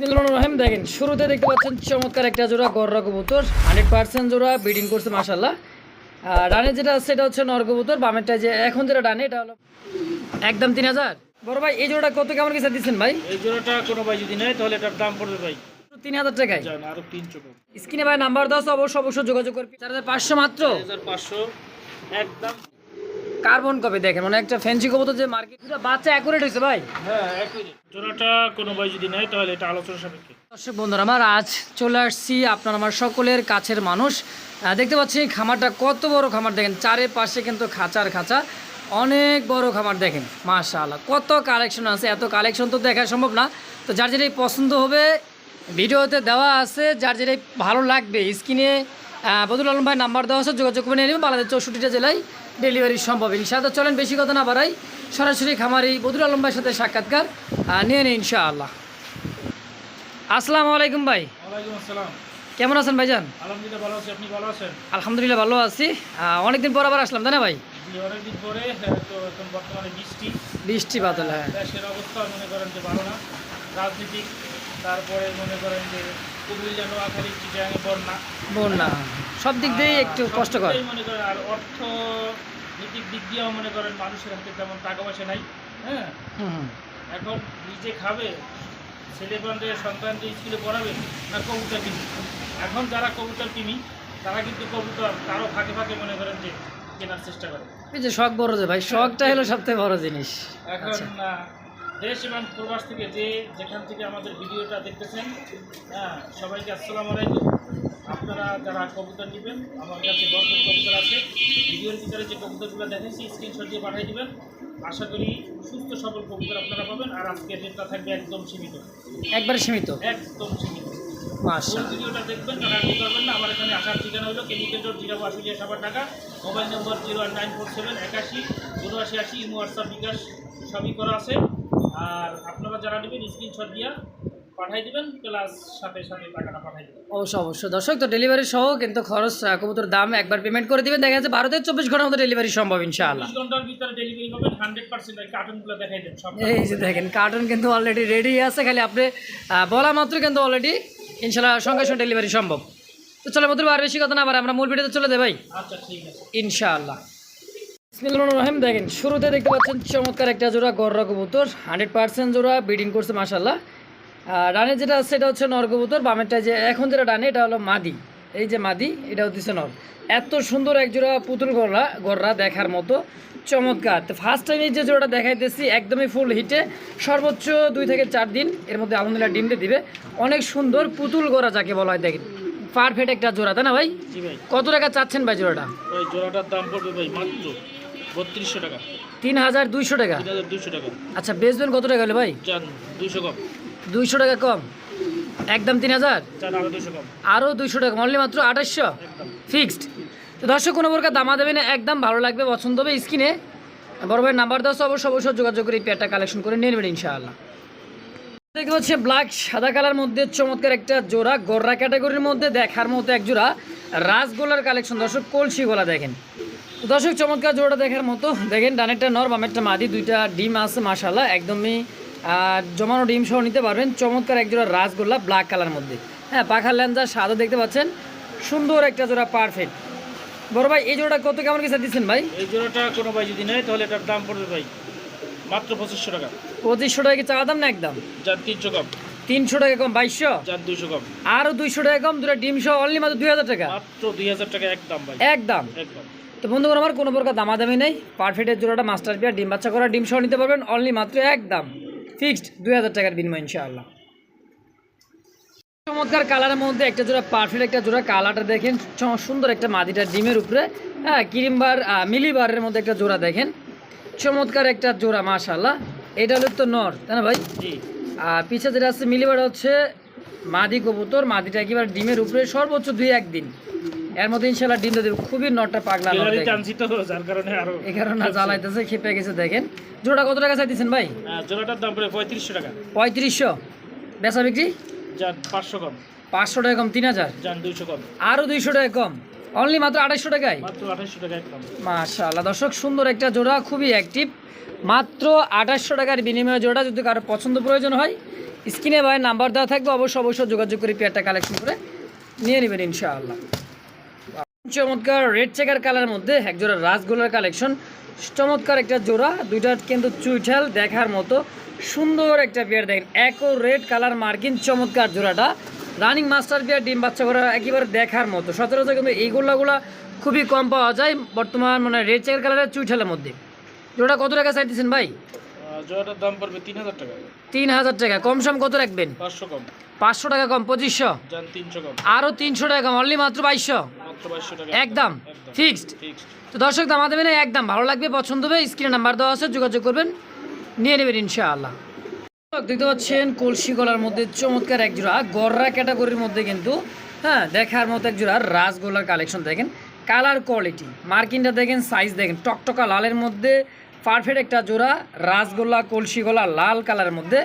বিসমিল্লাহির রহিম। দেখেন শুরুতে দেখতে পাচ্ছেন চমৎকার একটা জোড়া গররা কবুতর। হান্ড্রেড পার্সেন্ট জোড়া ব্রিডিং করছে মাসাল্লাহ আর ডানে যেটা আছে সেটা হচ্ছে নর কবুতর। বামেরটা যে এখন যেটা ডানে এটা হলো একদম তিন হাজার। বড় ভাই এই জোড়াটা কত কেমন কিছু দিচ্ছেন ভাই? এই জোড়াটা কোনো ভাই যদি নেয় তাহলে এটার দাম পড়বে ভাই। তিন হাজার টাকায়? আরও তিনশো স্ক্রিনে ভাই নাম্বার দশ অবশ্য অবশ্যই যোগাযোগ করবি চার হাজার পাঁচশো মাত্র? হাজার পাঁচশো একদম। কার্বন কপি দেখেন মানে একটা ফ্যান্সি কবুতর যে মার্কেট বাচ্চা অ্যাকুরেট হয়েছে ভাই। হ্যাঁ জোড়াটা কোনো ভাই যদি নেয় তাহলে এটা আলোচনা সাপেক্ষে। দর্শক বন্ধুরা আমার আজ চলে আসছি আপনার আমার সকলের কাছের মানুষ। দেখতে পাচ্ছি খামারটা কত বড় খামার দেখেন চারিপাশে কিন্তু খাঁচার খাঁচা। অনেক বড় খামার দেখেন মাশাআল্লাহ কত কালেকশন আছে এত কালেকশন তো দেখা সম্ভব না। তো যার যেটাই পছন্দ হবে ভিডিওতে দেওয়া আছে যার যেটাই ভালো লাগবে স্ক্রিনে বদুল আলম ভাই নাম্বার দেওয়া আছে যোগাযোগ করে নিয়ে নেবেন বাংলাদেশ চৌষট্টিটা জেলায়। ডেলিভারি সম্ভব। ইনশাআল্লাহ চলেন বেশি কথা না বাড়াই সরাসরি খামারি বদুল আলম ভাইয়ের সাথে সাক্ষাৎকার নিয়ে নিই ইনশাআল্লাহ। আসসালামু আলাইকুম ভাই। কেমন আছেন ভাইজান? আলহামদুলিল্লাহ ভালো আছি আপনি ভালো আছেন? আলহামদুলিল্লাহ ভালো আছি। অনেকদিন পর আবার আসলাম তাই না ভাই? অনেকদিন পরে হ্যাঁ, তো এখন বর্তমানে বৃষ্টি। বৃষ্টি বাদল হ্যাঁ। দেশের অবস্থা মনে করেন যে ভালো না। রাজনীতিক তারপরে মনে করেন যে কুমিল্লা নোয়াখালী চিটাঙে বন্যা। বন্যা। সব দিক দিয়েই একটু কষ্টকর মনে করেন আর অর্থনৈতিক দিক দিয়েও মনে করেন মানুষের হাতে তেমন টাকা পয়সা নাই হ্যাঁ। এখন নিজে খাবে ছেলে বান্ধে সন্তানকে স্কুলে পড়াবে না কবুতর কিনি এখন যারা কবুতর কিনি তারা কিন্তু কবুতর তারও ফাঁকে ফাঁকে মনে করেন যে কেনার চেষ্টা করে। এই যে শখ বড় যে ভাই শখটা হলো সবথেকে বড় জিনিস। এখন আচ্ছা। আহ, দেশ এবং প্রবাস থেকে যে যেখান থেকে আমাদের ভিডিওটা দেখতেছেন হ্যাঁ সবাইকে আসসালামু আলাইকুম। আপনারা যারা কবুতর নেবেন আমার কাছে ভরপুর কবুতর আছে। ভিডিওর ভিতরে যে কবুতরগুলো দেখেছি স্ক্রিনশট দিয়ে পাঠিয়ে দেবেন। আশা করি সুস্থ সবল কবুতর আপনারা পাবেন আর আজকের রেটটা থাকবে একদম সীমিত। একবারে সীমিত? একদম সীমিত। ভিডিওটা দেখবেন তারা কি করবেন না আমার এখানে আসার ঠিকানা হলো কেমিক্যাল রোড জিরাবো আশুলিয়া সাবার টাকা mobile number zero one nine four seven একাশি উনআশি আশি ইমো হোয়াটসঅ্যাপ বিকাশ সবই করা আছে। আর আপনারা যারা নেবেন স্ক্রিনশট দিয়া পাঠাই দিবেন প্লাস সাথে সাথে টাকাটা পাঠাই দেবেন। অবশ্য অবশ্যই। দর্শক তো ডেলিভারি সহ কিন্তু খরচ কবুতর দাম একবার পেমেন্ট করে দিবেন। দেখা যাচ্ছে ভারতের চব্বিশ ঘণ্টার মধ্যে ডেলিভারি সম্ভব ইনশাআল্লাহ। চব্বিশ ঘণ্টার ভিতরে ডেলিভারি পাবেন হান্ড্রেড পার্সেন্ট কার্টুনগুলো দেখাই দেন সব এই যে দেখেন কার্টুন কিন্তু অলরেডি রেডি আছে। খালি আপনি বলা মাত্র কিন্তু অলরেডি ইনশাল্লাহ সঙ্গে সঙ্গে ডেলিভারি সম্ভব। তো চলো মধুর আর বেশি কথা না আবার আমরা মূল ভিডিওতে চলে ভাই। আচ্ছা ঠিক আছে। ইনশাআল্লাহ। রহিম। দেখেন শুরুতে দেখতে পাচ্ছেন চমৎকার একটা জোড়া গররা কবুতর হান্ড্রেড পার্সেন্ট জোড়া ব্রিডিং করছে মাসাল্লাহ আর ডানে যেটা আছে সেটা হচ্ছে নর কবুতর বামেরটা যে এখন যেটা ডানে এটা হলো মাদি। এই যে মাদি এটা হচ্ছে নর। এত সুন্দর এক জোড়া পুতুল গররা গররা দেখার মতো চমৎকার। তো ফার্স্ট টাইম এই যে জোড়াটা দেখাইতেছি একদমই ফুল হিটে সর্বোচ্চ দুই থেকে চার দিন এর মধ্যে আলহামদুলিল্লাহ ডিম দিয়ে দিবে। অনেক সুন্দর পুতুল গড়া যাকে বলা হয় দেখেন পারফেক্ট একটা জোড়া তাই না ভাই? কত টাকা চাচ্ছেন ভাই জোড়াটা? জোড়াটার দাম পড়বে ভাই মাত্র বত্রিশশো টাকা। তিন হাজার দুইশো টাকা? তিন হাজার দুশো টাকা। আচ্ছা বেচবেন কত টাকা হলে ভাই? দুশো কম। দুইশো টাকা কম। একদম তিন হাজার? আরও আরও দুইশো টাকা অনলি মাত্র আঠাশশো একদম। ফিক্সড। তো দর্শক কোনো প্রকার দামা দেবে না একদম ভালো লাগবে পছন্দ হবে স্ক্রিনে। বড় ভাইয়ের নাম্বার দশ অবশ্যই অবশ্যই যোগাযোগ করে এই পেয়ারটা কালেকশন করে নিয়ে নেবেন ইনশাআল্লাহ। দেখতে পাচ্ছি ব্ল্যাক সাদা কালার মধ্যে চমৎকার একটা জোড়া গররা ক্যাটাগরির মধ্যে দেখার মতো এক জোড়া রাসগোলার কালেকশন দর্শক কলসি গোলা দেখেন। দর্শক চমৎকার জোড়াটা দেখার মতো। দেখেন ডানেরটা নর বামেরটা মাদি দুইটা ডিম আছে মাশাল্লাহ একদমই আর জমানো ডিম সহ নিতে পারবেন। চমৎকার এক জোড়া রাসগোল্লা ব্ল্যাক কালার মধ্যে। হ্যাঁ পাখার ল্যাঞ্জা সাদা দেখতে পাচ্ছেন। সুন্দর একটা জোড়া পারফেক্ট। বড় ভাই এই জোড়াটা কত কেমন কিছু দিচ্ছেন ভাই? এই জোড়াটা কোনো ভাই যদি নেয় তাহলে এটার দাম পড়বে ভাই মাত্র পঁচিশশো টাকা। পঁচিশশো টাকা কি চাওয়া দাম না একদম? যার তিনশো কম। তিনশো টাকা কম বাইশশো? যার দুশো কম। আরও দুইশো টাকা কম দুটো ডিম সহ অনলি মাত্র দুই হাজার টাকা। মাত্র দুই হাজার টাকা একদম ভাই। একদম। একদম। তো বন্ধুগণ আমার কোনো প্রকার দামাদামি নেই। পারফেক্টের জোড়াটা মাস্টার পিয়ার ডিম বাচ্চা করা ডিম সহ নিতে পারবেন। অনলি মাত্র একদম ফিক্সড দুই হাজার টাকার বিনিময় ইনশাআল্লাহ। চমৎকার কালারের মধ্যে একটা জোড়া পারফেক্ট একটা জোড়া। কালারটা দেখেন সুন্দর একটা মাদিটা ডিমের উপরে। হ্যাঁ ক্রিমবার মিলিবারের মধ্যে একটা জোড়া দেখেন। চমৎকার একটা জোড়া মাশাল্লাহ এটা হলো তো নর তাই না ভাই? জি। আর পিছে যেটা আছে মিলিবার হচ্ছে মাদি কবুতর। মাদিটা একেবারে ডিমের উপরে সর্বোচ্চ দুই একদিন এর মধ্যে ইনশাল্লাহ ডিম দেবে। খুবই নটটা পাগলা যার কারণে আরও এই কারণে জ্বালাইতেছে খেপে গেছে দেখেন। জোড়া কত টাকা চাইতেছেন ভাই? আহ, জোড়াটার দাম পড়ে পঁয়ত্রিশশো টাকা। পঁয়ত্রিশশো। বেচা বিক্রি? পাঁচশো কম। পাঁচশো টাকা কম তিন হাজার? দুইশো কম। আরও দুইশো টাকা কম। অনলি মাত্র টাকায়? আঠাশশো টাকা একদম মাশাআল্লাহ দর্শক সুন্দর একটা জোড়া খুবই অ্যাক্টিভ মাত্র আঠাশশো টাকার বিনিময়ে জোড়া যদি কারও পছন্দ প্রয়োজন হয় স্ক্রিনে ভাই নাম্বার দেওয়া থাকবে অবশ্যই অবশ্যই যোগাযোগ করে পেয়ারটা কালেকশন করে নিয়ে নেবেন ইনশাআল্লাহ। চমৎকার রেড চেকার কালার মধ্যে এক জোড়া রাসগোলার কালেকশন চমৎকার একটা জোড়া দুইটা কিন্তু চুইঠাল দেখার মতো। সুন্দর একটা পেয়ার দেখেন একো রেড কালার মার্কিন চমৎকার জোড়াটা। রানিং মাস্টার পেয়ার ডিম বাচ্চা করা একেবারে দেখার মতো। সচরাচর কিন্তু এই গোল্লাগুলো খুবই কম পাওয়া যায় বর্তমান মানে রেড চেকার কালারের চুইঠালের মধ্যে। জোড়া কত টাকা চাইতেছেন ভাই? আহ, জোড়াটার দাম পড়বে তিন হাজার টাকা। তিন হাজার টাকা। কম সম কত রাখবেন? পাঁচশো কম। পাঁচশো টাকা কম পঁচিশশো? তিনশো কম। আরও তিনশো টাকা কম অনলি মাত্র বাইশশো? একদম ফিক্সড তো দর্শক দামা দেবেন একদম ভালো লাগবে পছন্দ হবে স্ক্রিনে নাম্বার দেওয়া আছে যোগাযোগ করবেন নিয়ে নেবেন ইনশাআল্লাহ। দেখতে পাচ্ছেন কলসি গলার মধ্যে চমৎকার এক জোড়া গররা ক্যাটাগরির মধ্যে কিন্তু হ্যাঁ দেখার মতো এক জোড়া রাসগোলার কালেকশন দেখেন। কালার কোয়ালিটি মার্কিনটা দেখেন সাইজ দেখেন টকটকা লালের মধ্যে পারফেক্ট একটা জোড়া রাসগোল্লা কলসি গলা লাল কালারের মধ্যে।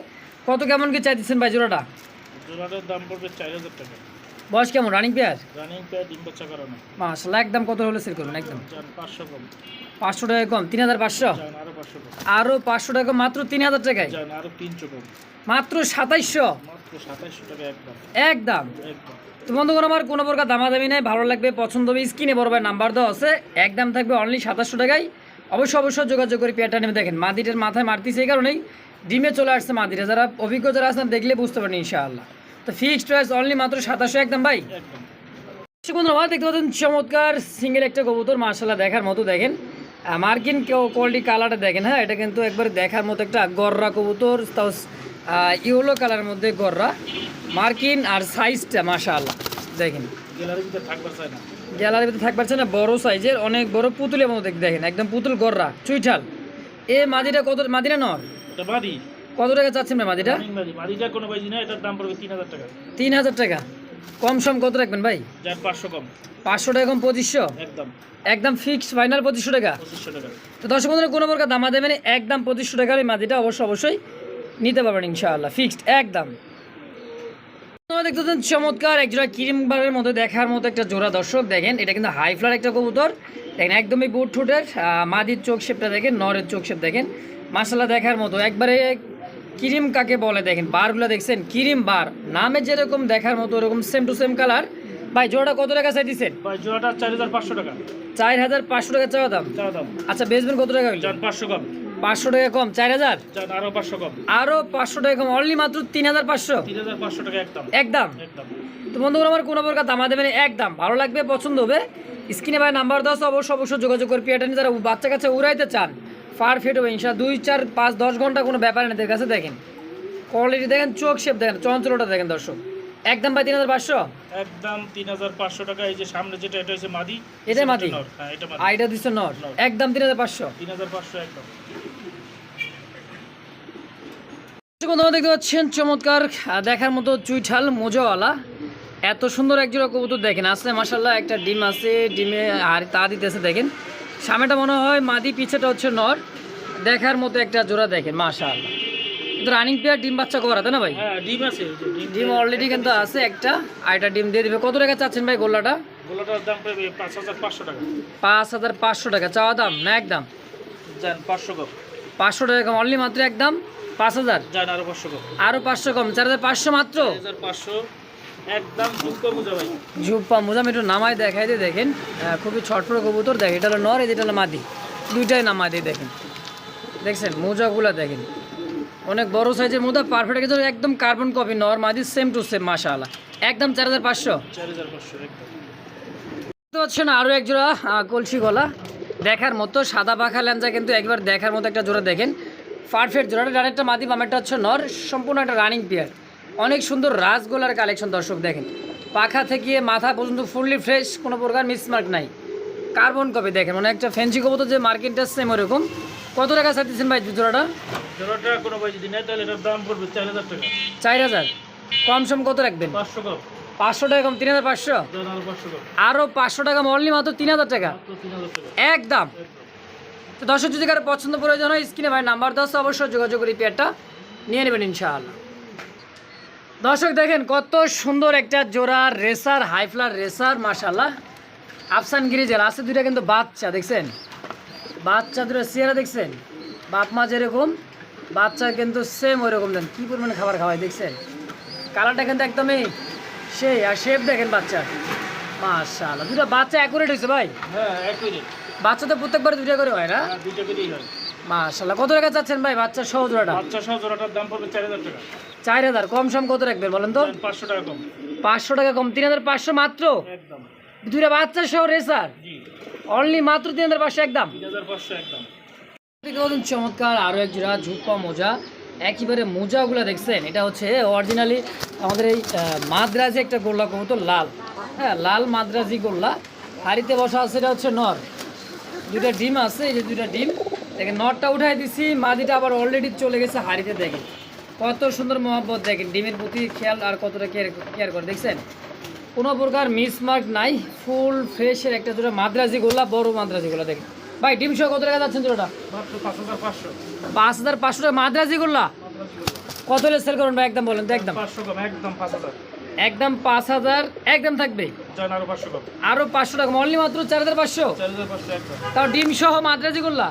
কত কেমন কি চাইতেছেন ভাই জোড়াটা? জোড়াটার দাম পড়বে চার হাজার টাকা। বয়স কেমন? রানিং পেয়ার রানিং পেয়ার ডিম বাচ্চা করানো মাসাল্লাহ একদম কত হলে সেল করবেন? একদম। যান পাঁচশো কম। পাঁচশো টাকা কম তিন হাজার পাঁচশো? যান আরও পাঁচশো কম। আরও পাঁচশো টাকা মাত্র তিন হাজার টাকায়? যান আরও তিনশো কম। মাত্র সাতাইশশো? মাত্র সাতাইশশো টাকা একদম। একদম। একদম। তো বন্ধুগণ আমার কোনো প্রকার দামাদামি নেই ভালো লাগবে পছন্দ হবে স্ক্রিনে বড় ভাই নাম্বার দেওয়া আছে একদম থাকবে অনলি সাতাশশো টাকায়। অবশ্যই অবশ্যই যোগাযোগ করে পেয়ারটা নেমে দেখেন মাদিটার মাথায় মারতেছে এই কারণেই ডিমে চলে আসছে মাদিটা। যারা অভিজ্ঞ যারা আছেন দেখলে বুঝতে পারেন ইনশাআল্লাহ। তো ফিক্সড প্রাইস অনলি মাত্র সাতাশশো একদম ভাই। একদম বন্ধু আমার দেখতে পাচ্ছেন চমৎকার সিঙ্গেল একটা কবুতর মার্শাল্লাহ দেখার মতো দেখেন। মার্কিন কোয়ালিটি কালারটা দেখেন হ্যাঁ এটা কিন্তু একবার দেখার মতো একটা গররা কবুতর তাও ইউলো কালারের মধ্যে গররা। মার্কিন আর সাইজটা মাশাআল্লাহ দেখেন। গ্যালারির ভিতরে থাকবার না। বড় সাইজের অনেক বড় পুতুলের মতো দেখেন একদম পুতুল গররা চুইঠাল। এ মাদিটা কত মাদিটা নর? কত টাকা চাচ্ছেন ভাই মাদিটা? কোনো বাড়ি না এটার দাম পড়বে তিন হাজার টাকা। তিন হাজার টাকা। কম সম কত রাখবেন ভাই? যান পাঁচশো কম। পাঁচশো টাকা কম পঁচিশশো? একদম। একদম ফিক্সড ফাইনাল পঁচিশশো টাকা? টাকা। তো দর্শক বন্ধুরা কোনো প্রকার দামা দেবেন একদম পঁচিশশো টাকার এই মাদিটা অবশ্যই অবশ্যই নিতে পারবেন ইনশাআল্লাহ। ফিক্সড একদম। তোমরা দেখতে পাচ্ছেন চমৎকার এক জোড়া ক্রিম বারের মধ্যে দেখার মতো একটা জোড়া দর্শক। দেখেন এটা কিন্তু হাই ফ্লার একটা কবুতর। দেখেন একদমই বুট ঠুটের মাদির চোখ শেপটা দেখেন নরের চোখ শেপ দেখেন। মাসালা দেখার মতো একবারে ক্রিম কাকে বলে দেখেন? বারগুলো দেখছেন? Cream bar. নামে যেরকম দেখার মতো ওরকম সেম টু সেম কালার ভাই জোড়াটা কত টাকা চাইতেছেন ভাই জোড়াটা চার হাজার পাঁচশো টাকা। চার হাজার পাঁচশো টাকা চাওয়া দাম? দাম। আচ্ছা বেচবেন কত টাকা পাঁচশো কম। পাঁচশো টাকা কম চার হাজার? আরও পাঁচশো কম। আরও পাঁচশো টাকা কম অনলি মাত্র তিন হাজার পাঁচশো? তিন হাজার পাঁচশো টাকা একদম। একদম? তো বন্ধুরা আমার কোনো প্রকার দামা দেবেন একদম। ভালো লাগবে পছন্দ হবে। স্ক্রিনে ভাই নাম্বার দাও অবশ্যই অবশ্যই যোগাযোগ করে পিয়াটা যারা বাচ্চা কাছে উড়াইতে চান ফার ফিট হবে ইনশা দুই চার পাঁচ দশ ঘণ্টা কোনো ব্যাপার না এদের কাছে দেখেন। কোয়ালিটি দেখেন চোখ শেপ দেখেন চঞ্চলটা দেখেন দর্শক। একদম ভাই তিন হাজার পাঁচশো? একদম তিন হাজার পাঁচশো টাকা এই যে সামনে যেটা এটা হচ্ছে মাদি। এটাই মাদি? নর। হ্যাঁ এটা দিচ্ছে নট একদম তিন হাজার পাঁচশো? তিন হাজার পাঁচশো একদম। বন্ধুরা দেখতে পাচ্ছেন চমৎকার দেখার মতো চুইঠাল মোজাওয়ালা। এত সুন্দর একজোড়া কবুতর দেখেন আসলে মাসাল্লাহ একটা ডিম আছে ডিমে আর তা দিতেছে দেখেন। সামনেটা মনে হয় মাদি পিছেটা হচ্ছে নর। দেখার মতো একটা জোড়া দেখেন মাশাআল্লাহ। কিন্তু রানিং পেয়ার ডিম বাচ্চা করা তাই না ভাই? হ্যাঁ ডিম আছে ডিম অলরেডি কিন্তু আছে একটা আর ডিম দিয়ে দিবে। কত টাকা চাচ্ছেন ভাই গোল্লাটা? গোলাটার দাম পাঁচ হাজার পাঁচশো টাকা। চাওয়া দাম না একদম? পাঁচশো কম। পাঁচশো টাকা কম অনলি মাত্র একদম পাঁচ হাজার? আরও পাঁচশো কম। আরও পাঁচশো কম চার হাজার পাঁচশো মাত্র? পাঁচশো। মোজাম একটু নামায় দেখাই দিয়ে দেখেন। খুবই ছটফট কবুতর দেখেন এটা হলো নর এটা হলো মাদি। দুইটাই নামায় দিয়ে দেখেন। দেখছেন মোজাগুলো দেখেন। অনেক বড় সাইজের মোজা পারফেক্ট একদম কার্বন কপি নর মাদি সেম টু সেম মাশাআল্লাহ। একদম চার হাজার পাঁচশো। দেখতে পাচ্ছেন আরও এক জোড়া কলসি গলা। দেখার মতো সাদা পাখা ল্যাঞ্জা কিন্তু একবার দেখার মতো একটা জোড়া দেখেন। পারফেক্ট জোড়াটা ডানেরটা মাদি বামেরটা হচ্ছে নর সম্পূর্ণ একটা রানিং পেয়ার অনেক সুন্দর রাসগোলার কালেকশন দর্শক দেখেন। পাখা থেকে মাথা পর্যন্ত ফুললি ফ্রেশ কোনো প্রকার মিসমার্ক নাই। কার্বন কপি দেখেন মানে একটা ফ্যান্সি কবুতর যে মার্কেটটা সেম ওরকম। কত টাকা চাইতেছেন ভাই জোড়াটা? জোড়াটা কোনো ভাই যদি নেয় তাহলে এটার দাম পড়বে চার হাজার টাকা। চার হাজার? কম সম কত রাখবেন? পাঁচশো কম। পাঁচশো টাকা কম তিন হাজার পাঁচশো? আরও পাঁচশো টাকা মরলি মাত্র তিন হাজার টাকা? মাত্র তিন হাজার টাকা। একদম। তো দর্শক যদি কারও পছন্দ প্রয়োজন হয় স্ক্রিনে ভাই নাম্বার দশ অবশ্যই যোগাযোগ করে পেয়ারটা নিয়ে নেবেন ইনশাআল্লাহ। দর্শক দেখেন কত সুন্দর একটা জোড়া রেসার হাইফ্লার রেসার মাশাল্লাহ আফসান গিরিজেল আছে দুইটা কিন্তু বাচ্চা দেখছেন? বাচ্চা দুটো চেহারা দেখছেন? বাপ মা যেরকম বাচ্চা কিন্তু সেম ওই রকম দেন। কী পরিমাণে খাবার খাওয়ায় দেখছেন? কালারটা কিন্তু একদমই সেই আর শেপ দেখেন বাচ্চা মাশাআল্লাহ দুটো বাচ্চা অ্যাকুরেট হয়েছে ভাই? হ্যাঁ বাচ্চা তো প্রত্যেকবার দুইটা করে হয় না? হ্যাঁ হয়। মাশাআল্লাহ কত টাকা চাচ্ছেন ভাই বাচ্চা সহ জোড়াটা? বাচ্চা সহ জোড়াটার দাম পড়বে চার হাজার টাকা। চার হাজার কম সম কত রাখবেন বলেন তো? পাঁচশো টাকা কম। পাঁচশো টাকা কম তিন হাজার পাঁচশো মাত্র? দুইটা বাচ্চা সহ রেসার? অনলি মাত্র তিন হাজার পাঁচশো একদম? চমৎকার আরও এক জোড়া ঝুপ্পা মোজা। একেবারে মোজাগুলো দেখছেন এটা হচ্ছে অরিজিনালি আমাদের এই মাদ্রাজি একটা গোল্লা কবুতর লাল। হ্যাঁ লাল মাদ্রাজি গোল্লা। হাড়িতে বসা আছে এটা হচ্ছে নর। দুইটা ডিম আছে এই যে দুইটা ডিম। দেখেন নরটা উঠাই দিছি মাদিটা আবার অলরেডি চলে গেছে হাড়িতে দেখেন। কত সুন্দর মহব্বত দেখেন ডিমের প্রতি খেয়াল আর কতটা কেয়ার কেয়ার করে দেখছেন? কোনো প্রকার মিসমার্ক নাই ফুল ফ্রেশের একটা জোড়া মাদ্রাজি গোল্লা বড় মাদ্রাজি গোল্লা দেখেন। ভাই ডিম সহ কত টাকা যাচ্ছেন জোড়াটা? পাঁচ হাজার পাঁচশো। টাকা মাদ্রাজি গোল্লা? কত হলে সেল করুন ভাই একদম বলেন তো একদম। একদম পাঁচ হাজার। একদম পাঁচ হাজার একদম থাকবে? আরও পাঁচশো টাকা অনলি মাত্র চার হাজার পাঁচশো? তাও ডিম সহ মাদ্রাজি গোল্লা?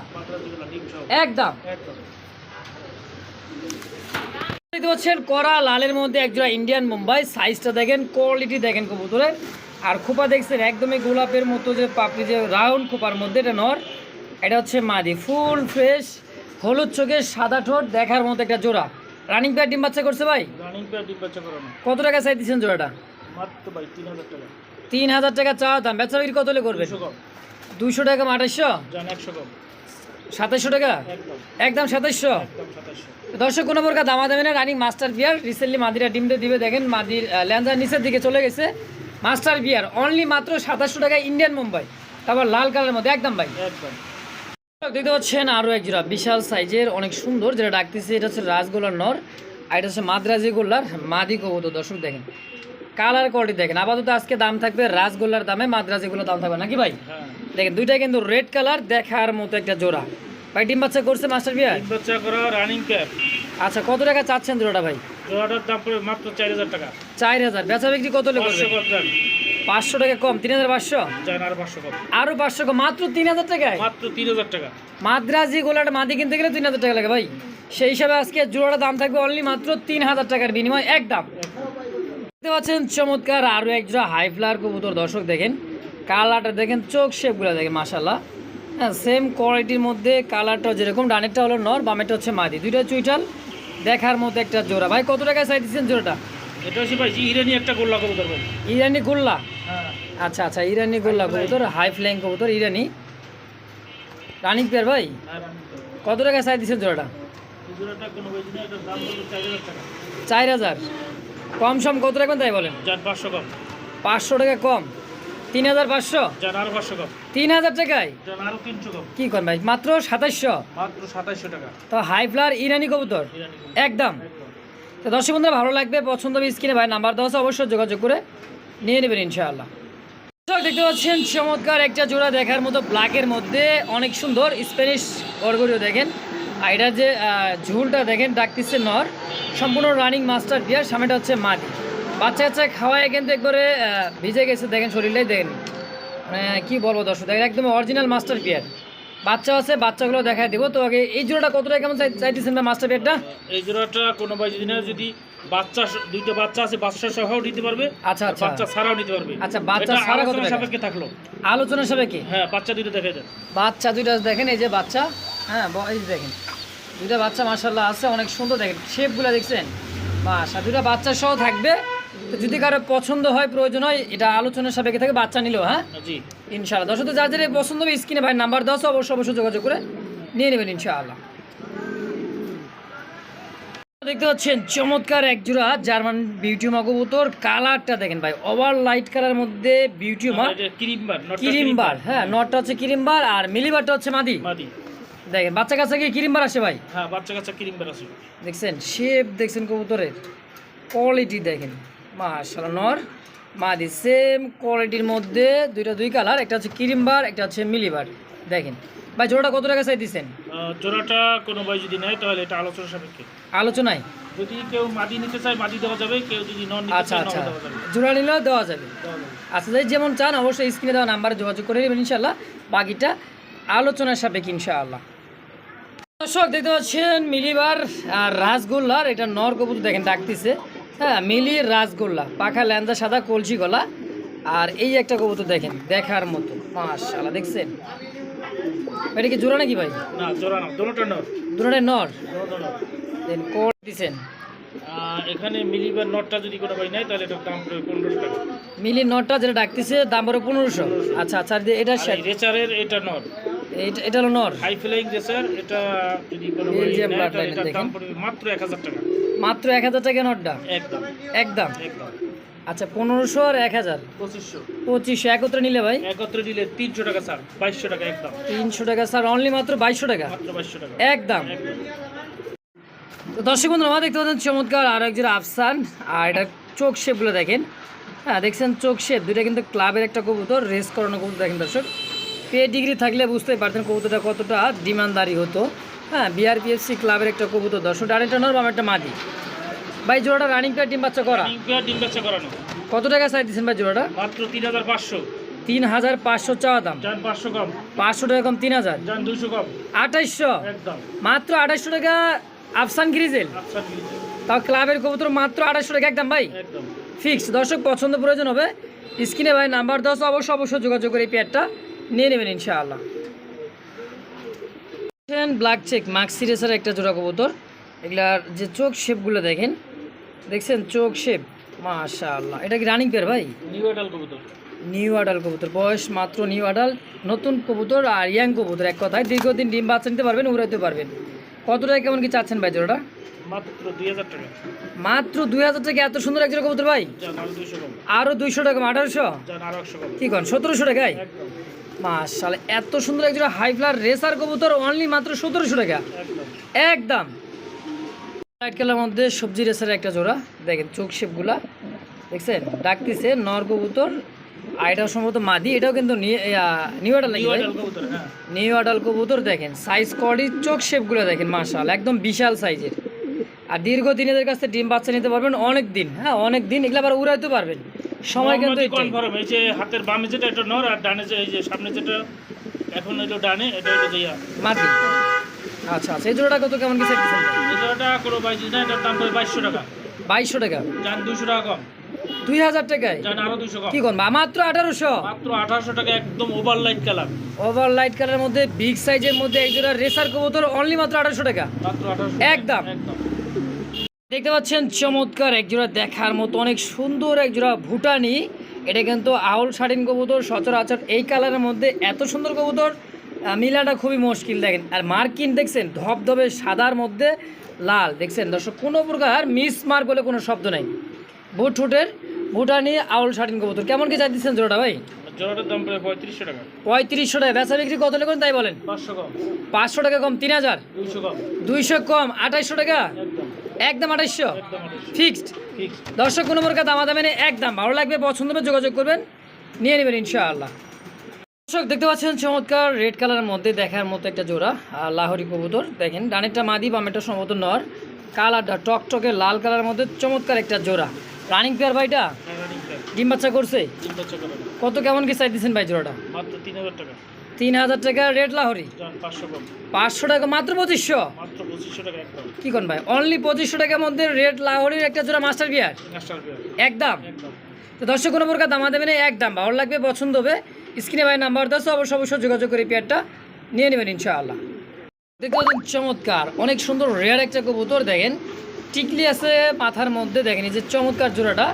একদম। দেখতে পাচ্ছেন করা লালের মধ্যে একজোড়া ইন্ডিয়ান মুম্বাই সাইজটা দেখেন কোয়ালিটি দেখেন কবুতরের। আর খোপা দেখছেন একদমই গোলাপের মতো যে পাপড়ি যে রাউন্ড খোপার মধ্যে এটা নর। এটা হচ্ছে মাদি ফুল ফ্রেশ হলুদ চোখের সাদা ঠোঁট দেখার মতো একটা জোড়া। রানিং প্যাড ডিম বাচ্চা করছে ভাই? পেয়ার কত টাকা চাই দিচ্ছেন জোড়াটা? তিন হাজার টাকা। চাওয়া দাম। বেচা বিক্রি কত হলে করবেন? দুশো দুইশো টাকা আঠাশশো একশো সাতাশশো টাকা? একদম। সাতাশশো দর্শক কোনো প্রকার দামা দেবে না রানিং মাস্টার বিয়ার রিসেন্টলি মাদিরা ডিমটা দিবে। দেখেন মাদির ল্যান্সার নিচের দিকে চলে গেছে। মাস্টার বিয়ার অনলি মাত্র সাতাশশো টাকা ইন্ডিয়ান মুম্বাই তারপর লাল কালারের মধ্যে একদম ভাই। দেখতে পাচ্ছেন আরও এক জোড়া বিশাল সাইজের অনেক সুন্দর যেটা ডাকতেছে এটা হচ্ছে রাজগোলার নর আর এটা হচ্ছে মাদ্রাজি গোল্লার মাদি কবুতর। দর্শক দেখেন। কালার কোয়ালিটি দেখেন। আপাতত আজকে দাম থাকবে রাজগোল্লার দামে মাদ্রাজি গোল্লার দাম থাকবে। নাকি ভাই? হ্যাঁ। দেখেন দুইটা কিন্তু রেড কালার দেখার মতো একটা জোড়া। ভাই ডিম বাচ্চা করছে মাস্টার বিয়ার ডিম বাচ্চা করা রানিং ক্যাপ আচ্ছা কত টাকা চাচ্ছেন জোড়াটা ভাই? জোড়াটার দাম পড়বে মাত্র চার হাজার টাকা। চার হাজার। বেচা বিক্রি কত পাঁচশো করবে? কম। যান পাঁচশো টাকা কম তিন হাজার পাঁচশো? যান আরও পাঁচশো কম। আরও পাঁচশো কম মাত্র তিন হাজার টাকায়? মাত্র তিন হাজার টাকা। মাদ্রাজি গোলাটা মাদি কিনতে গেলে তিন হাজার টাকা লাগে ভাই। সেই হিসাবে আজকে জোড়াটা দাম থাকবে অনলি মাত্র তিন হাজার টাকার বিনিময় এক দাম দেখতে পাচ্ছেন চমৎকার আরও এক জোড়া হাই ফ্লার কবুতর। দর্শক দেখেন কালারটা দেখেন চোখ শেপগুলো দেখেন মাসাল্লাহ হ্যাঁ সেম কোয়ালিটির মধ্যে কালারটা যেরকম ডানেরটা হলো নর বামেরটা হচ্ছে মাদি। দুইটা চুইটাল দেখার মতো একটা জোড়া। ভাই কত টাকায় চাই দিচ্ছেন জোড়াটা? এটা হচ্ছে ভাই ইরানি একটা গোল্লা কবুতর ভাই। ইরানি গোল্লা? হ্যাঁ। আচ্ছা আচ্ছা ইরানি গোল্লা কবুতর হাই ফ্লাইং কবুতর ইরানি। রানিং পেয়ার ভাই? হ্যাঁ কত টাকা চাই দিচ্ছেন জোড়াটা? চার হাজার কম সম কত রাখবেন তাই বলেন? পাঁচশো কম। পাঁচশো টাকা কম। তিন হাজার পাঁচশো? যান আরও পাঁচশো কম। তিন হাজার টাকায়? যান আরও তিনশো কম। কি করেন ভাই? মাত্র সাতাশশো মাত্র সাতাইশশো টাকা। তো হাই ফ্লার ইরানি কবুতর? একদম। একদম। তো দর্শক বন্ধুরা ভালো লাগবে পছন্দ হবে স্ক্রিনে ভাই নাম্বার দেওয়া অবশ্যই যোগাযোগ করে নিয়ে নেবেন ইনশাআল্লাহ। দেখতে পাচ্ছেন চমৎকার একটা জোড়া দেখার মতো ব্ল্যাকের মধ্যে অনেক সুন্দর স্প্যানিশ গড়গড়িও দেখেন। আর এটার যে ঝুলটা দেখেন ডাকতেছে নর। সম্পূর্ণ রানিং মাস্টার বিয়ার সামনেটা হচ্ছে মাটি বাচ্চা কাচ্চা খাওয়ায় কিন্তু একবারে ভিজে গেছে। দেখেন শরীরটাই দেখেন। মানে কি বলব দর্শক দেখেন একদম অরিজিনাল মাস্টার বিয়ার বাচ্চা আছে বাচ্চাগুলো দেখাই দেবো। তো আগে এই জোড়াটা কতটা কেমন চাই- চাইতেছেন ভাই মাস্টার বিয়ারটা এই জোড়াটা কোনো ভাই যদি না যদি বাচ্চা দুইটা বাচ্চা আছে বাচ্চা সহও নিতে পারবে আচ্ছা আচ্ছা। বাচ্চা ছাড়াও নিতে পারবে। আচ্ছা, বাচ্চা ছাড়া কত সাপেক্ষে থাকল। আলোচনা সবে কি হ্যাঁ বাচ্চা দুইটা দেখে দেন। বাচ্চা দুইটা দেখেন এই যে বাচ্চা। হ্যাঁ এই যে দেখেন। দুইটা বাচ্চা মার্শাল্লাহ আছে অনেক সুন্দর দেখেন। শেপগুলো দেখছেন? বাসা দুইটা বাচ্চা সহ থাকবে। তো যদি কারও পছন্দ হয় প্রয়োজন হয় এটা আলোচনার সাপেক্ষে থাকে বাচ্চা নিলেও হ্যাঁ? জি। ইনশাআল্লাহ। দর্শক তো যার পছন্দ হবে স্ক্রিনে ভাই নাম্বার দশ অবশ্যই অবশ্যই যোগাযোগ করে নিয়ে নেবেন ইনশাআল্লাহ। দেখতে পাচ্ছেন চমৎকার এক জোড়া জার্মান বিউটিউমা কবুতর কালারটা দেখেন ভাই ওভার লাইট কালার মধ্যে বিউটিউমা এটা কিরিমবার হ্যাঁ নটটা হচ্ছে কিরিমবার আর মিলিবারটা হচ্ছে মাদি। মাদি। দেখেন বাচ্চা কাছে কি কিরিমবার আসে ভাই? হ্যাঁ বাচ্চা কাচ্চা ক্রিমবার আছে দেখছেন শেপ দেখছেন কবুতরের। কোয়ালিটি দেখেন। মাশাআল্লাহ নর। মাদি সেম কোয়ালিটির মধ্যে দুইটা দুই কালার একটা হচ্ছে কিরিমবার একটা হচ্ছে মিলিবার দেখেন ভাই জোড়াটা কত টাকা চাই দিচ্ছেন জোড়াটা কোনো ভাই যদি নেয় তাহলে এটা আলোচনা সাপেক্ষে। আলোচনায়? যদি কেউ মাদি নিতে চায় মাদি দেওয়া যাবে কেউ যদি নন নিতে আচ্ছা চায় আচ্ছা। দেওয়া যাবে। জোড়া নিলেও দেওয়া যাবে। আচ্ছা যেমন চান অবশ্যই স্ক্রিনে দেওয়া নাম্বারে যোগাযোগ করে নেবেন ইনশাল্লাহ বাকিটা আলোচনার সাপেক্ষে ইনশাআল্লাহ। দর্শক দেখতে পাচ্ছেন মিলিবার আর রাসগোল্লার এটা নর কবুতর দেখেন ডাকতেছে। হ্যাঁ মিলি রাসগোল্লা পাখা ল্যান্দা সাদা কলসি গলা। আর এই একটা কবুতর দেখেন দেখার মতো। মাশাআল্লাহ দেখছেন? এটা কি জোড়া নাকি ভাই? না জোড়া না দুটোটা নর। দুটোটা নর। দেন কোড দিছেন। এখানে নটটা যদি কোনো ভাই নেয় তাহলে এটার দাম পড়বে পনেরোশো টাকা। মিলি নরটা যেটা ডাকতেছে দাম পনেরোশো। আচ্ছা আচ্ছা এটা রেচারের এটা নর। এটা এটা হলো নর। হাই ফ্লাইং রেচার এটা যদি কোনো ভাই Belgium তাহলে এটার দাম পড়বে মাত্র এক হাজার টাকা। মাত্র এক হাজার টাকা নটটা? একদম। আচ্ছা পনেরোশো আর এক হাজার? পঁচিশশো। পঁচিশশো একত্রে নিলে ভাই? একত্রে দিলে তিনশো টাকা স্যার বাইশশো টাকা একদম। তিনশো টাকা স্যার অনলি মাত্র বাইশশো টাকা? বাইশশো টাকা। একদম। দর্শক বন্ধু আমার দেখতে পাচ্ছেন চমৎকার আর একজন আফসান আর এটা চোখ শেপগুলো দেখেন। হ্যাঁ দেখছেন চোখ শেপ দুটা কিন্তু ক্লাবের একটা কবুতর রেস করানো কবুতর দেখেন দর্শক। পে ডিগ্রি থাকলে বুঝতেই পারতেন কবুতরটা কতটা ডিমান্ডদারি হতো। হ্যাঁ বিআরপিএফসি ক্লাবের একটা কবুতর দর্শক আর একটা নর একটা মাদি। ভাই জোড়াটা রানিং প্লেয়ার টিম বাচ্চা করা? ডিম বাচ্চা করানো। কত টাকা চাই দিচ্ছেন ভাই জোড়াটা? মাত্র তিন হাজার পাঁচশো। তিন হাজার পাঁচশো চাওয়া দাম। পাঁচশো কম। পাঁচশো টাকা কম তিন হাজার। দুইশো কম। আঠাইশশো? একদম। মাত্র আঠাইশশো টাকা আফসান গ্রিজেল। তাও ক্লাবের কবুতর মাত্র আঠাইশশো টাকা একদম ভাই? ফিক্স দর্শক পছন্দ প্রয়োজন হবে। স্ক্রিনে ভাই নাম্বার দশ অবশ্য অবশ্যই যোগাযোগ করে এই পেয়ারটা নিয়ে নেবেন ইনশাআল্লাহ। ব্ল্যাক চেক মার্ক সিরিয়াসের একটা জোড়া কবুতর এগুলার যে চোখ শেপগুলো দেখেন দেখছেন? চোখ শেপ মাশাআল্লাহ। এটা কি রানিং পেয়ার ভাই? নিউ এডাল কবুতর। নিউ আডাল কবুতর বয়স মাত্র নিউ আডাল নতুন কবুতর আর ইয়াং কবুতর। এক কথায় দীর্ঘদিন ডিম বাচ্চা নিতে পারবেন উড়াইতে পারবেন। কত টাকা কেমন কি চাচ্ছেন ভাই জোড়াটা? মাত্র দুই হাজার টাকা। মাত্র দুই হাজার টাকা এত সুন্দর এক জোড়া কবুতর ভাই? আরও দুইশো টাকা আঠারোশো? কি কন সতেরোশো টাকায়? মাশাল এত সুন্দর একজোড়া হাই ফ্লার রেসার কবুতর অনলি মাত্র সতেরোশো টাকা। একদম। লাইট কালার মধ্যে সবজি রেসার একটা জোড়া দেখেন চোখ শেপগুলা দেখছেন? ডাকতেছে নর কবুতর আর এটাও সম্ভবত মাদি এটাও কিন্তু নিউ আডাল হ্যাঁ। নিউ আডাল কবুতর দেখেন সাইজ কডি চোখ শেপগুলো দেখেন মাশাল একদম বিশাল সাইজের আর দীর্ঘদিন এদের কাছে ডিম বাচ্চা নিতে পারবেন অনেক দিন হ্যাঁ অনেক দিন এগুলো আবার উড়াইতে পারবেন। সময় কিন্তু কনফার্ম এই যে হাতের বামে যেটা এটা নর আর ডানে যে এই যে সামনে যেটা এখন ডানে এটা হলো যে ইয়া আচ্ছা আচ্ছা এই জোড়াটা কত কেমন কি চাইতেছেন এই জোড়াটা কোনো বাইশ না এটার দাম বাইশশো টাকা। বাইশশো টাকা। যান দুইশো টাকা কম। দুই হাজার টাকায়? কি করব মাত্র আঠারোশো? মাত্র আঠারোশো টাকা একদম over light colour over light কালারের মধ্যে বিগ সাইজের মধ্যে এক জোড়া রেসার কবুতর অনলি মাত্র আঠারোশো টাকা। মাত্র আঠারোশো একদম। একদম। দেখতে পাচ্ছেন চমৎকার এক জোড়া দেখার মতো অনেক সুন্দর এক জোড়া ভুটানি। এটা কিন্তু আউল শাড়িন কবুতর সচরাচর এই কালারের মধ্যে এত সুন্দর কবুতর মিলাটা খুবই মুশকিল দেখেন। আর মার্কিন দেখছেন ধবধবে সাদার মধ্যে লাল দেখছেন? দর্শক কোনো প্রকার মিস মার্ক বলে কোনো শব্দ নাই। বুট ঠুটের ভুটানি আউল শাড়িন কবুতর। কেমন কি চাই দিচ্ছেন জোড়াটা ভাই? জোড়াটার দাম পড়বে পঁয়ত্রিশশো টাকা। পঁয়ত্রিশশো টাকা। বেচা বিক্রি কত লেখেন তাই বলেন? পাঁচশো কম। পাঁচশো টাকা কম তিন হাজার? দুইশো কম। দুইশো কম আঠাইশশো টাকা? একদম আঠাইশশো ফিক্সড। দর্শক কোনো প্রকার দামাদামি নেই একদম। ভালো লাগবে পছন্দ হবে যোগাযোগ করবেন। নিয়ে নেবেন ইনশাআল্লাহ। দর্শক দেখতে পাচ্ছেন চমৎকার রেড কালারের মধ্যে দেখার মতো একটা জোড়া আর লাহরি কবুতর। দেখেন ডানেরটা মাদি বামেরটা সম্ভবত নর। কালারটা টকটকে লাল কালারের মধ্যে চমৎকার একটা জোড়া। রানিং পেয়ার ভাইটা? ডিম বাচ্চা করছে? কত কেমন কি চাই দিচ্ছেন ভাই জোড়াটা? মাত্র তিন হাজার টাকা। তিন হাজার টাকা রেড লাহোরি। পাঁচশো টাকা মাত্র পঁচিশশো? কি কোন ভাই? অনলি পঁচিশশো টাকার মধ্যে রেড লাহোরির একটা জোড়া মাস্টার বিয়ার একদম? তো দর্শক কোনো প্রকার দামা দেবেন একদম। ভালো লাগবে পছন্দ হবে। স্ক্রিনে ভাই নাম্বার দশ অবশ্যই অবশ্যই যোগাযোগ করে পেয়ারটা নিয়ে নেবেন ইনশাআল্লাহ। দেখতে পাচ্ছেন চমৎকার। অনেক সুন্দর রেয়ার একটা কবুতর দেখেন। টিকলি আছে মাথার মধ্যে দেখেন এই যে চমৎকার জোড়াটা।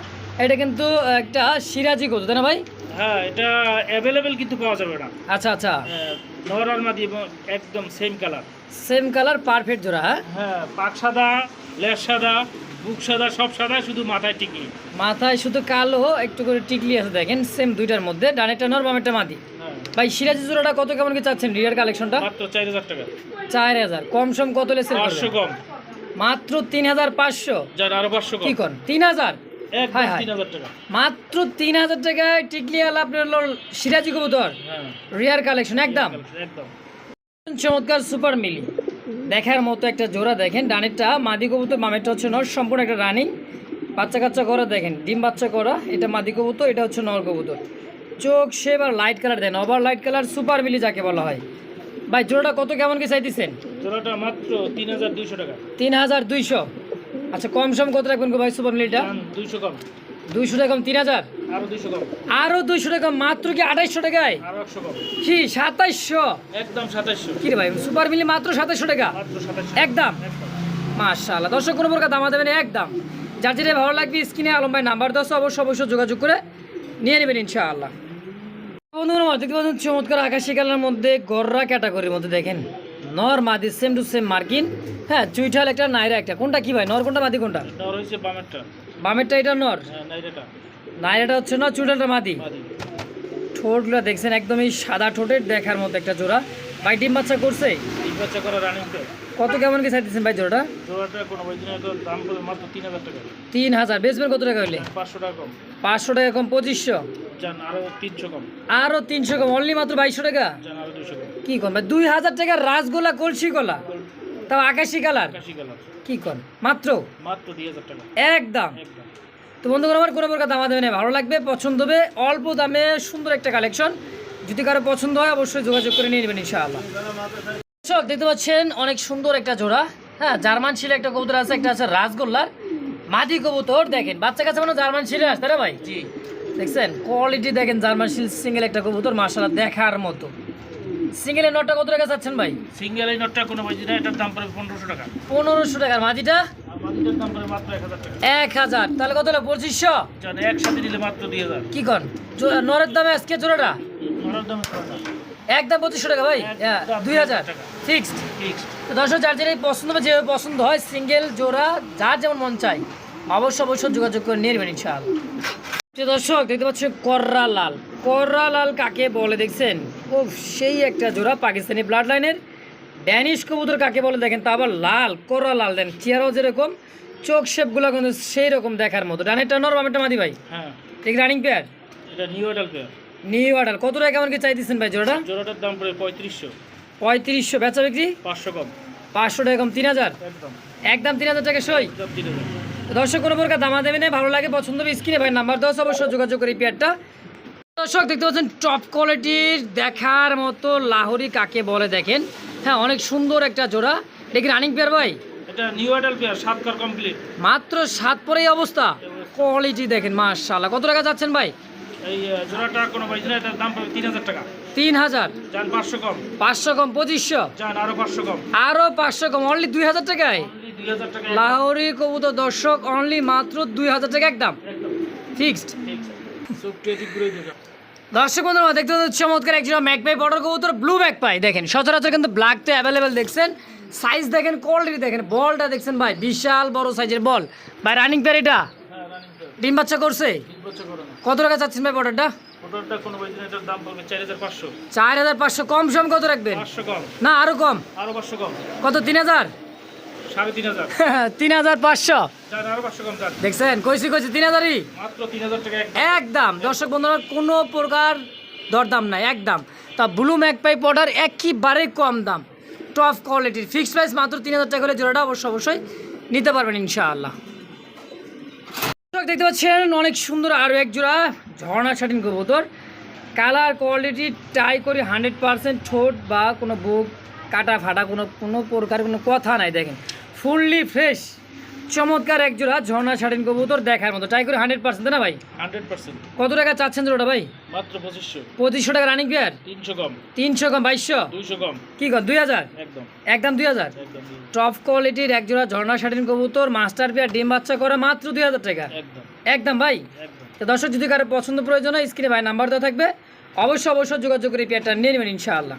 এটা কিন্তু একটা সিরাজি কবুতর তাই না ভাই? হ্যাঁ এটা অ্যাভেলেবেল কিন্তু পাওয়া যাবে না। আচ্ছা আচ্ছা। হ্যাঁ, নহরার একদম same colour same colour perfect জোড়া হ্যাঁ? হ্যাঁ পাক সাদা লেস সাদা বুক সাদা সব সাদা শুধু মাথায় টিকলি। মাথায় শুধু কালো একটু করে টিকলি আছে দেখেন সেম দুইটার মধ্যে। ডানেরটা নর বামেরটা মাদি। হ্যাঁ। ভাই সিরাজি জোড়াটা কত কেমন কি চাচ্ছেন রিয়ার কালেকশনটা মাত্র 4000 টাকা। 4000 কম সম কত লেসের 500 কম। মাত্র 3500 যার আরও 500 কম। কি কোন? 3000 মাত্র তিন হাজার টাকায় টিকলি আল আপনার সিরাজি কবুতর। হ্যাঁ। রিয়ার কালেকশন একদম। চমৎকার সুপার মিলি। দেখার মতো একটা জোড়া দেখেন ডানেরটা মাদি কবুতর মামেরটা হচ্ছে নর সম্পূর্ণ একটা রানিং। বাচ্চা কাচ্চা করা দেখেন ডিম বাচ্চা করা এটা মাদি কবুতর এটা হচ্ছে নর কবুতর। চোখ শেপ আর light colour then over light colour super মিলি যাকে বলা হয়। ভাই জোড়াটা কত কেমন কি চাইতেছেন? জোড়াটা মাত্র তিন হাজার দুইশো টাকা। তিন হাজার দুইশো। আচ্ছা কম সম কত রাখবেন গো ভাই সুপার মিলিটা দুইশো কম। দুইশো টাকা কম তিন হাজার? আরও দুইশো টাকা মাত্র কি আঠাইশশো টাকায়? আরও একশো কম। কি সাতাইশশো? একদম সাতাইশশো। কি রে ভাই সুপার মিলি মাত্র সাতাইশশো টাকা? একদম? মাশাআল্লাহ দর্শক কোনো প্রকার দামা দেবেন একদম। যার যেটা ভালো লাগবে স্ক্রিনে আলম ভাই নাম্বার দশ অবশ্যই অবশ্যই যোগাযোগ করে নিয়ে নেবেন ইনশাআল্লাহ। বন্ধুরা দেখতে পাচ্ছেন চমৎকার আকাশি কালার মধ্যে গররা ক্যাটাগরির মধ্যে দেখেন। নর মাদি সেম টু সেম মার্কিন। হ্যাঁ চুইঠাল একটা নাইরা একটা। কোনটা কি ভাই? নর কোনটা মাদি কোনটা? নর বামেরটা। বামেরটা এটা নর? হ্যাঁ নাইরেটা। নাইরাটা হচ্ছে না চুইঠালটা মাদি। ঠোঁটগুলো দেখছেন একদমই সাদা ঠোঁটের দেখার মতো একটা জোড়া। ভাই ডিম বাচ্চা করছে? ডিম বাচ্চা করা রানিং কত কেমন কি চাইতেছেন ভাই জোড়াটা? জোড়াটা কোনো দাম পড়বে মাত্র তিন হাজার টাকা। তিন হাজার বেচবেন কত টাকা হইলে? পাঁচশো টাকা কম। পাঁচশো টাকা কম পঁচিশশো? আরও তিনশো কম। কম অনলি মাত্র বাইশশো টাকা? কম। কি ভাই দুই হাজার টাকার রাসগোলা কলসি কলা তাও আকাশি কালার? কি কন মাত্র? মাত্র টাকা। একদম। একদম। তো বন্ধুগণ আমার কোনো প্রকার দামা দেবে না ভালো লাগবে পছন্দ হবে অল্প দামে সুন্দর একটা কালেকশন যদি কারও পছন্দ হয় অবশ্যই যোগাযোগ করে নিয়ে নেবেন ইনশাআল্লাহ। দর্শক দেখতে পাচ্ছেন অনেক সুন্দর একটা জোড়া। হ্যাঁ জার্মান ছিল একটা কবুতর আছে একটা আছে রাসগোল্লার। মাদি কবুতর দেখেন বাচ্চা কাছে মানে জার্মান ছিল আসতে রে ভাই? জি। দেখছেন কোয়ালিটি দেখেন জার্মান শিল সিঙ্গেল একটা কবুতর মার্শাল্লাহ দেখার মতো। সিঙ্গেলের নটটা কত টাকা চাচ্ছেন ভাই? সিঙ্গেল এই নোটটা কোনো বৈদ্যুতিক এটার দাম পড়বে পনেরোশো টাকা। পনেরোশো টাকার মাদিটা? এক হাজার তাহলে কত হলো পঁচিশশো? একসাথে নিলে মাত্র দুই হাজার। কি কন? নরের দামে আজকে জোড়াটা? নরার দাম না একদম পঁচিশশো টাকা ভাই। হ্যাঁ, দুই হাজার। ফিক্সড। দর্শক যার যেটাই পছন্দ হবে যেভাবে পছন্দ হয় সিঙ্গেল জোড়া যার যেমন মন চাই অবশ্যই অবশ্যই যোগাযোগ করে নিয়ে নেবেন দর্শক দেখতে পাচ্ছি কররা লাল। কররা লাল কাকে বলে দেখছেন? ও সেই একটা জোড়া পাকিস্তানি ব্লাড লাইনের ড্যানিশ কবুতর কাকে বলে দেখেন? তা আবার লাল কররা লাল। দেন চেয়ারও যেরকম চোখ শেপগুলো কিন্তু সেই রকম দেখার মতো। ডানেরটা নর বামেরটা মাদি ভাই। হ্যাঁ। ঠিক রানিং পেয়ার এটা নিউ পেয়ার নিউ অর্ডার কত টাকা কেমন কি চাইতেছেন ভাই জোড়াটা? জোড়াটার দাম পড়বে পঁয়ত্রিশশো। পঁয়ত্রিশশো বেচা বিক্রি? পাঁচশো কম। পাঁচশো টাকা কম তিন হাজার? একদম। তিন হাজার টাকা সই? দর্শক কোনো প্রকার দামা দেবে না ভালো লাগে পছন্দ হবে স্ক্রিনে ভাই নাম্বার দশ অবশ্যই যোগাযোগ করি পেয়ারটা দর্শক দেখতে পাচ্ছেন টপ কোয়ালিটির দেখার মতো লাহোরি কাকে বলে দেখেন। হ্যাঁ অনেক সুন্দর একটা জোড়া। দেখি রানিং পেয়ার ভাই? এটা নিউ এডাল পেয়ার সাত কার কমপ্লিট মাত্র সাত পরেই অবস্থা। কোয়ালিটি দেখেন মাশাল্লাহ কত টাকা যাচ্ছেন ভাই? এই জোড়াটা কোনো বৈদ্যুতিক এটার দাম পড়বে তিন হাজার টাকা। তিন হাজার? যান পাঁচশো কম। পাঁচশো কম পঁচিশশো? যান আরও পাঁচশো কম। আরও পাঁচশো কম অনলি দুই হাজার টাকায়? লাহোরি কবুতর দর্শক অনলি মাত্র দুই হাজার টাকা একদম। ফিক্সড দর্শক বন্ধুরা দেখতে পাচ্ছেন চমৎকার একজন ম্যাকপাই বর্ডার কবুতর ব্লু ম্যাকপাই। দেখেন সচরাচর কিন্তু ব্ল্যাক তো অ্যাভেলেবেল দেখছেন। সাইজ দেখেন কোয়ালিটি দেখেন বলটা দেখছেন ভাই বিশাল বড় সাইজের বল ভাই রানিং প্যার এটা হ্যাঁ রানিং পেয়ার ডিম বাচ্চা করছে? করো কত টাকা চাচ্ছেন ভাই পড়বে চার হাজার পাঁচশো। কম সম কত রাখবেন? না আরও কম। আরও পাঁচশো কম। কত তিন হাজার? তিন হাজার। পাঁচশো। দেখছেন? কইছি কইছি তিন হাজারই? একদম। একদম। দর্শক বন্ধুরা কোনো প্রকার দরদাম নাই একদম। তা ব্লু ম্যাকপাই পাউডার একেবারে কম দাম। টপ কোয়ালিটির ফিক্সড প্রাইস মাত্র তিন হাজার টাকা হলে জোড়াটা অবশ্যই অবশ্যই নিতে পারবেন ইনশাআল্লাহ। দর্শক দেখতে পাচ্ছেন, অনেক সুন্দর আরও এক জোড়া ঝর্ণা শাটিন তোর কালার কোয়ালিটি ট্রাই করি হান্ড্রেড পারসেন্ট ঠোঁট বা কোনো বুক, কাটা ফাটা কোনো কোনো প্রকার কোনো কথা নাই, দেখেন। ফুললি ফ্রেশ চমৎকার এক জোড়া ঝর্ণা শাটিন কবুতর দেখার মতো। ট্রাই করে হান্ড্রেড পার্সেন্ট না ভাই? হান্ড্রেড পার্সেন্ট কত টাকা চাচ্ছেন জোড়াটা ভাই? মাত্র পঁচিশশো। পঁচিশশো টাকা রানিং পেয়ার তিনশো কম। তিনশো কম বাইশশো? দুইশো কম। কি কর দুই হাজার? একদম। একদম দুই হাজার? টপ কোয়ালিটির এক জোড়া ঝর্ণা শাটিন কবুতর মাস্টার পেয়ার ডিম বাচ্চা করা মাত্র দুই হাজার টাকা। একদম। ভাই? তো দর্শক যদি কারও পছন্দ প্রয়োজন হয় স্ক্রিনে ভাই নাম্বার দেওয়া থাকবে। অবশ্যই অবশ্যই যোগাযোগ করে পেয়ারটা নিয়ে নেবেন ইনশাআল্লাহ।